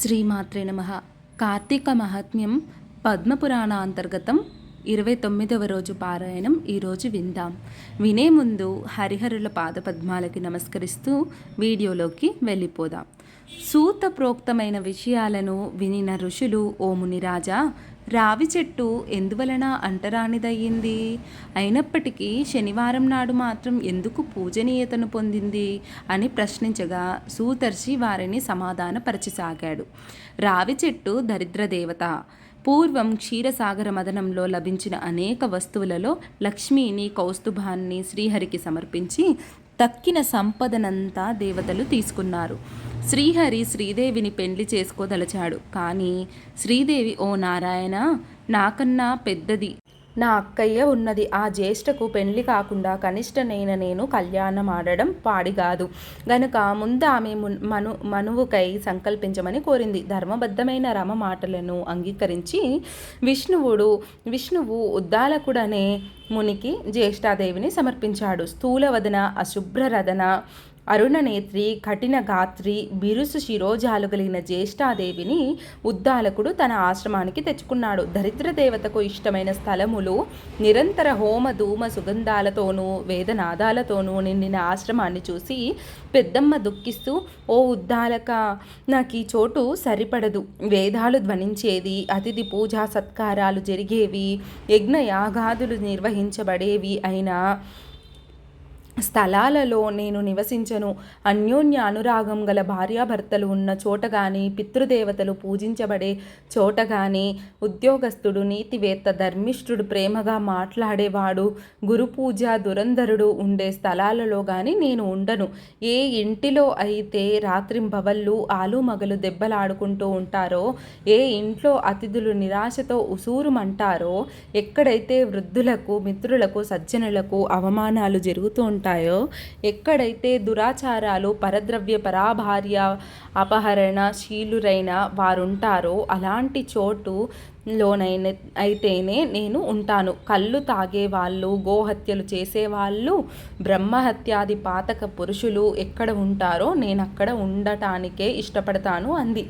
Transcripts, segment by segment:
శ్రీమాత్రే నమ. కార్తీక మహాత్మ్యం పద్మపురాణ అంతర్గతం ఇరవై తొమ్మిదవ రోజు పారాయణం ఈరోజు విందాం. వినే ముందు హరిహరుల పాదపద్మాలకి నమస్కరిస్తూ వీడియోలోకి వెళ్ళిపోదాం. సూత ప్రోక్తమైన విషయాలను వినిన ఋషులు ఓ మునిరాజా రావి చెట్టు ఎందువలన అంటరానిదయ్యింది? అయినప్పటికీ శనివారం నాడు మాత్రం ఎందుకు పూజనీయతను పొందింది? అని ప్రశ్నించగా సూతర్షి వారిని సమాధానపరచసాగాడు. రావి చెట్టు దరిద్ర దేవత పూర్వం క్షీరసాగర మదనంలో లభించిన అనేక వస్తువులలో లక్ష్మిని కౌస్తుభాన్ని శ్రీహరికి సమర్పించి తక్కిన సంపదనంతా దేవతలు తీసుకున్నారు. శ్రీహరి శ్రీదేవిని పెండ్లి చేసుకోదలచాడు. కానీ శ్రీదేవి ఓ నారాయణ నాకన్నా పెద్దది నా అక్కయ్య ఉన్నది. ఆ జ్యేష్ఠకు పెళ్ళి కాకుండా కనిష్టనైన నేను కళ్యాణం ఆడడం పాడి కాదు గనుక ముందు ఆమె మను మనువుకై సంకల్పించమని కోరింది. ధర్మబద్ధమైన రమ మాటలను అంగీకరించి విష్ణువుడు విష్ణువు ఉద్దాలకుడనే మునికి జ్యేష్ఠాదేవిని సమర్పించాడు. స్థూలవదన అశుభ్రరదన అరుణనేత్రి కఠిన గాత్రి బిరుసు శిరోజాలు కలిగిన జ్యేష్ఠాదేవిని ఉద్దాలకుడు తన ఆశ్రమానికి తెచ్చుకున్నాడు. దరిద్ర దేవతకు ఇష్టమైన స్థలములు నిరంతర హోమ ధూమ సుగంధాలతోనూ వేదనాదాలతోనూ నిండిన ఆశ్రమాన్ని చూసి పెద్దమ్మ దుఃఖిస్తూ ఓ ఉద్దాలక నాకు ఈ చోటు సరిపడదు. వేదాలు ధ్వనించేది అతిథి పూజా సత్కారాలు జరిగేవి యజ్ఞ యాగాదులు నిర్వహించబడేవి అయినా స్థలాలలో నేను నివసించను. అన్యోన్య అనురాగం గల భార్యాభర్తలు ఉన్న చోట కానీ పితృదేవతలు పూజించబడే చోట కానీ ఉద్యోగస్తుడు నీతివేత్త ధర్మిష్ఠుడు ప్రేమగా మాట్లాడేవాడు గురు పూజ దురంధరుడు ఉండే స్థలాలలో కానీ నేను ఉండను. ఏ ఇంటిలో అయితే రాత్రింబవళ్ళు ఆలు మగలు దెబ్బలాడుకుంటూ ఉంటారో ఏ ఇంట్లో అతిథులు నిరాశతో ఉసూరుమంటారో ఎక్కడైతే వృద్ధులకు మిత్రులకు సజ్జనులకు అవమానాలు జరుగుతూ ఉంటాయో? ఎక్కడైతే దురాచారాలు పరద్రవ్య పరాభార్య అపహరణ శీలురైన వారుంటారో అలాంటి చోటు లోనైన అయితేనే నేను ఉంటాను. కళ్ళు తాగేవాళ్ళు గోహత్యలు చేసేవాళ్ళు బ్రహ్మహత్యాది పాతక పురుషులు ఎక్కడ ఉంటారో నేను అక్కడ ఉండటానికే ఇష్టపడతాను అంది.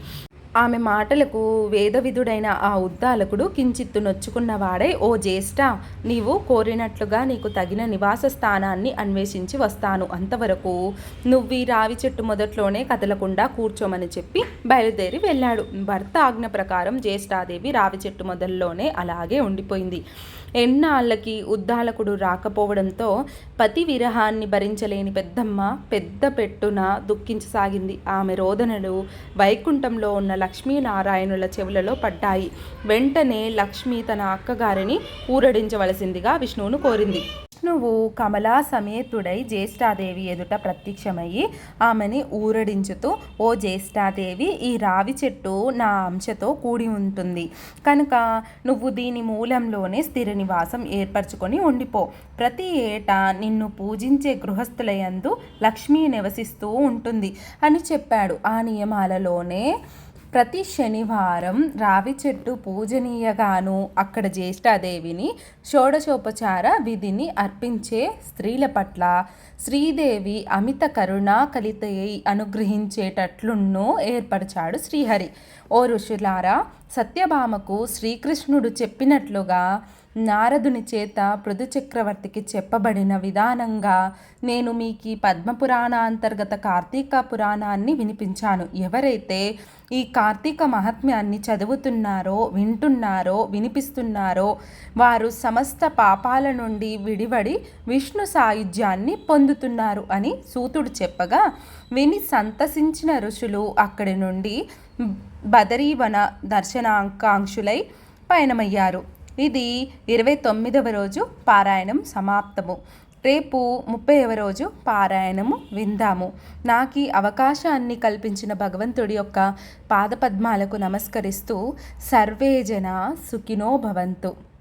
ఆమె మాటలకు వేదవిధుడైన ఆ ఉద్దాలకుడు కించిత్తు నొచ్చుకున్నవాడై ఓ జ్యేష్ఠ నీవు కోరినట్లుగా నీకు తగిన నివాస స్థానాన్ని అన్వేషించి వస్తాను. అంతవరకు నువ్వు ఈ రావి చెట్టు మొదట్లోనే కదలకుండా కూర్చోమని చెప్పి బయలుదేరి వెళ్ళాడు. భర్త ఆజ్ఞ ప్రకారం జ్యేష్ఠాదేవి రావి చెట్టు మొదల్లోనే అలాగే ఉండిపోయింది. ఎన్నాళ్ళకి ఉద్దాలకుడు రాకపోవడంతో పతి విరహాన్ని భరించలేని పెద్దమ్మ పెద్ద పెట్టున దుఃఖించసాగింది. ఆమె రోదనలు వైకుంఠంలో ఉన్న లక్ష్మీనారాయణుల చెవులలో పడ్డాయి. వెంటనే లక్ష్మి తన అక్కగారిని ఊరడించవలసిందిగా విష్ణువును కోరింది. విష్ణువు కమలా సమేతుడై జ్యేష్ఠాదేవి ఎదుట ప్రత్యక్షమయ్యి ఆమెని ఊరడించుతూ ఓ జ్యేష్ఠాదేవి ఈ రావి చెట్టు నా అంశతో కూడి ఉంటుంది. కనుక నువ్వు దీని మూలంలోనే స్థిర నివాసం ఏర్పరచుకొని ఉండిపో. ప్రతి ఏటా నిన్ను పూజించే గృహస్థులయందు లక్ష్మీ నివసిస్తూ ఉంటుంది అని చెప్పాడు. ఆ నియమాలలోనే ప్రతి శనివారం రావి చెట్టు పూజనీయగాను అక్కడ జ్యేష్ఠాదేవిని షోడశోపచార విధిని అర్పించే స్త్రీల పట్ల శ్రీదేవి అమిత కరుణా కలితయ్యి అనుగ్రహించేటట్లున్నో ఏర్పరిచాడు శ్రీహరి. ఓ ఋషులారా సత్యభామకు శ్రీకృష్ణుడు చెప్పినట్లుగా నారదుని చేత పృథు చక్రవర్తికి చెప్పబడిన విధానంగా నేను మీకు ఈ పద్మపురాణ అంతర్గత కార్తీక పురాణాన్ని వినిపించాను. ఎవరైతే ఈ కార్తీక మహాత్మ్యాన్ని చదువుతున్నారో వింటున్నారో వినిపిస్తున్నారో వారు సమస్త పాపాల నుండి విడివడి విష్ణు సాయుధ్యాన్ని పొందుతున్నారు అని సూతుడు చెప్పగా విని సంతసించిన ఋషులు అక్కడి నుండి బదరీవన దర్శనాకాంక్షులై పయనమయ్యారు. ఇది ఇరవై తొమ్మిదవ రోజు పారాయణం సమాప్తము. రేపు ముప్పైవ రోజు పారాయణము విందాము. నాకు ఈ అవకాశాన్ని కల్పించిన భగవంతుడి యొక్క పాదపద్మాలకు నమస్కరిస్తూ సర్వేజన సుఖినో భవంతు.